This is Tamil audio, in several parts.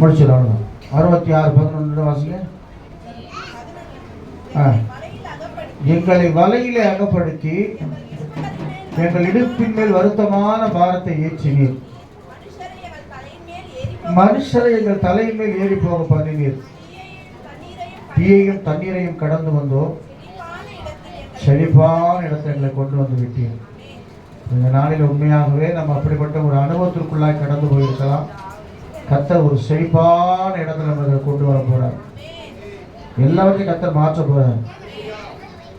முடிச்சிடும் அறுபத்தி ஆறு பதினொன்று வாசிங்க. ஆ. எங்களை வலையிலே அகப்படுத்தி எங்கள் இடுப்பின் மேல் வருத்தமான பாரத்தை ஏற்றினீர். மனுஷரை எங்கள் தலையின் மேல் ஏறி போக பண்ணினீர். தீயையும் தண்ணீரையும் கடந்து வந்தோம். செழிப்பான இடத்தை எங்களை கொண்டு வந்து விட்டீர். இந்த நாளில் உண்மையாகவே நம்ம அப்படிப்பட்ட ஒரு அனுபவத்திற்குள்ளாய் கடந்து போயிருக்கலாம். கத்தர் ஒரு செழிப்பான இடத்துல நம்ம கொண்டு வர போறார். எல்லாவற்றையும் கத்தர் மாற்ற போறார்.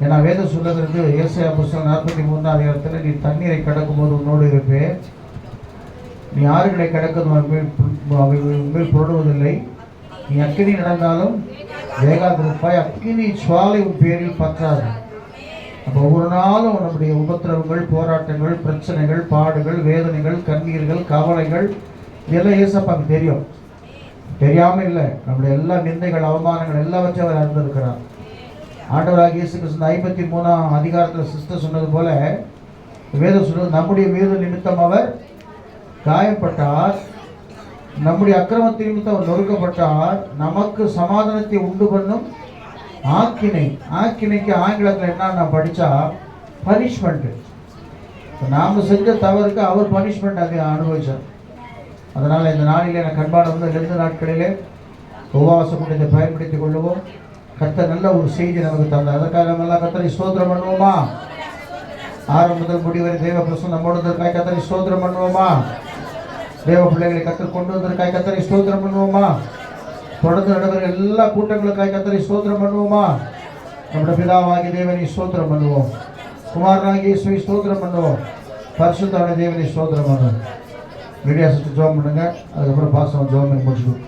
ஏன்னா வேதம் சொல்லுகிறது ஏசாயா புஸ்தகம் நாற்பத்தி மூணாம் இடத்துல நீ தண்ணீரை கடக்கும் போது உன்னோடு இருப்பேன். நீ ஆறுகளை கடக்கணும் மேல் புரடுவதில்லை. நீ அக்கினி நடந்தாலும் வேகாதிருப்பாய். அக்கினி சுவாலை உன் பேரில் பற்றாது. அப்போ ஒவ்வொரு நாளும் நம்முடைய உபத்திரவங்கள் போராட்டங்கள் பிரச்சனைகள் பாடுகள் வேதனைகள் கண்ணீர்கள் கவலைகள் இதெல்லாம் ஏசப்பாக்கு தெரியும். தெரியாம இல்லை. நம்முடைய எல்லா நிந்தைகள் அவமானங்கள் எல்லாவற்றையும் அவர் அறிந்திருக்கிறார். ஆண்டவராக இயேசு கிறிஸ்து ஐம்பத்தி மூணாம் அதிகாரத்தில் சிஸ்டர் சொன்னது போல வேதம் சொன்னது நம்முடைய வேத நிமித்தம் அவர் காயப்பட்டார். நம்முடைய அக்கிரமத்தின் நிமித்தம் அவர் நொறுக்கப்பட்டார். நமக்கு சமாதானத்தை உண்டு பண்ணும் ஆக்கினை. ஆக்கினைக்கு ஆங்கிலத்தில் என்ன நான் படித்தா பனிஷ்மெண்ட்டு நாம் செஞ்ச தவறுக்கு அவர் பனிஷ்மெண்ட் அதை அனுபவிச்சார். அதனால் இந்த நாளிலே நான் கண்பான வந்து ரெண்டு நாட்களிலே உபவாச கூட்டத்தை பயன்படுத்திக் கொள்ளுவோம். கத்த நல்ல ஒரு செய்தி நமக்கு தந்தார். அதற்காக நம்ம எல்லாம் கத்தனை ஸ்தோத்திரம் பண்ணுவோமா? ஆரம்பத்தில் முதல் முடிவரை தெய்வ பிரசனம் நம்மோடு வந்ததற்காக கத்தரை ஸ்தோத்திரம் பண்ணுவோமா? தேவ பிள்ளைகளை கத்து கொண்டு வந்ததற்காக கத்தனை ஸ்தோத்திரம் பண்ணுவோமா? தொடர்ந்து நடைபெற எல்லா கூட்டங்களுக்காக கத்தனை ஸ்தோத்திரம் பண்ணுவோமா? நம்முடைய பிதாவாகி தேவனை ஸ்தோத்திரம் பண்ணுவோம். குமாரனாகி இயேசுவை ஸ்தோத்திரம் பண்ணுவோம். பரிசுத்தான தேவனை ஸ்தோத்திரம் பண்ணுவோம். மீடியா சிஸ்டம் ஜோம் பண்ணுங்க அதுக்கப்புறம் பாசம் ஜோம் பண்ணி முடிச்சுடுவோம்